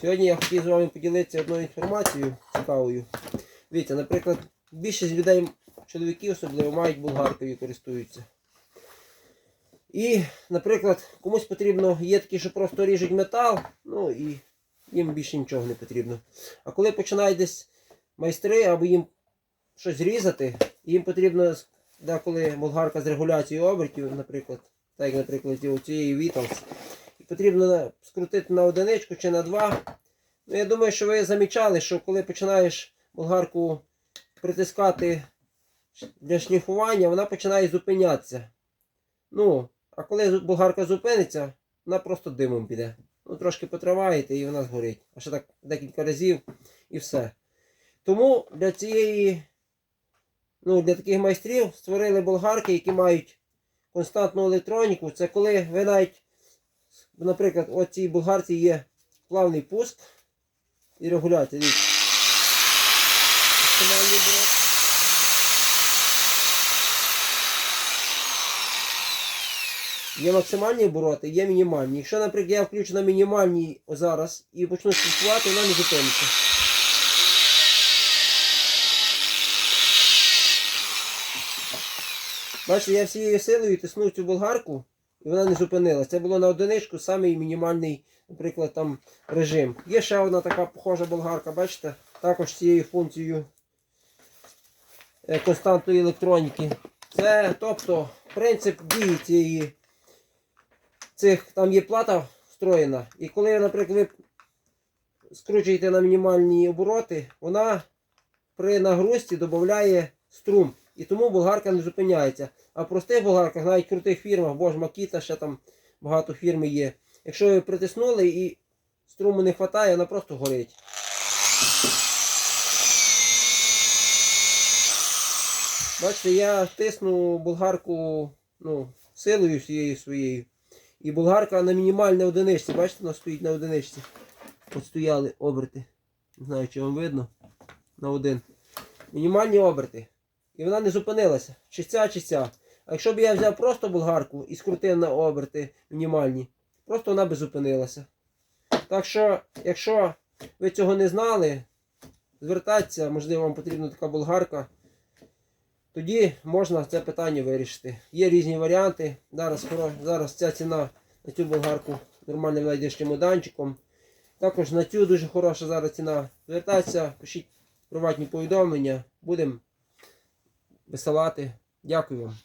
Сьогодні я хотів з вами поділитися одною інформацією цікавою. Дивіться, наприклад, більшість людей, чоловіків особливо, мають болгаркою користуються. І, наприклад, комусь потрібно, є такі, що просто ріжуть метал, ну і їм більше нічого не потрібно. А коли починають десь майстри або їм щось різати, їм потрібно деколи болгарка з регуляцією обертів, наприклад, так як, наприклад, у цієї Vitals, потрібно скрутити на одиничку чи на два. Ну, я думаю, що ви замічали, що коли починаєш болгарку притискати для шліфування, вона починає зупинятися. Ну, а коли болгарка зупиниться, вона просто димом піде. Ну, трошки потриваєте і вона згорить. А ще так декілька разів і все. Тому для цієї, ну, для таких майстрів створили болгарки, які мають константну електроніку. Це коли ви навіть, наприклад, от цій болгарці є плавний пуск і. Дивіться. Є максимальні обороти, є мінімальні. Якщо, наприклад, я включу на мінімальній зараз і почну слідкувати, вона не зупиниться. Бачите, я всією силою тиснув цю болгарку, і вона не зупинилась. Це було на одиничку, самий мінімальний, наприклад, там режим. Є ще одна така похожа болгарка, бачите? Також з цією функцією е, константної електроніки. Це, тобто, принцип дії цієї цих, там є плата встроєна. І коли, наприклад, ви скручуєте на мінімальні обороти, вона при нагрузці додає струм. І тому болгарка не зупиняється. А в простих болгарках, навіть в крутих фірмах, бо ж Макіта, ще там багато фірм є. Якщо ви притиснули і струму не вистачає, вона просто горить. Бачите, я тисну болгарку ну, силою всією своєю. І болгарка на мінімальній одиничці. Бачите, вона стоїть на одиничці. От стояли оберти. Не знаю, чи вам видно. На один. Мінімальні оберти. І вона не зупинилася. Чи ця, чи. А якщо б я взяв просто болгарку і скрутив на оберти мінімальні, просто вона би зупинилася. Так що, якщо ви цього не знали, звертайтеся, можливо, вам потрібна така болгарка. Тоді можна це питання вирішити. Є різні варіанти. Зараз, зараз ця ціна на цю болгарку нормальним найдешнім моданчиком. Також на цю дуже хороша зараз ціна. Звертайтеся, пишіть приватні повідомлення. Будемо висилати. Дякую вам.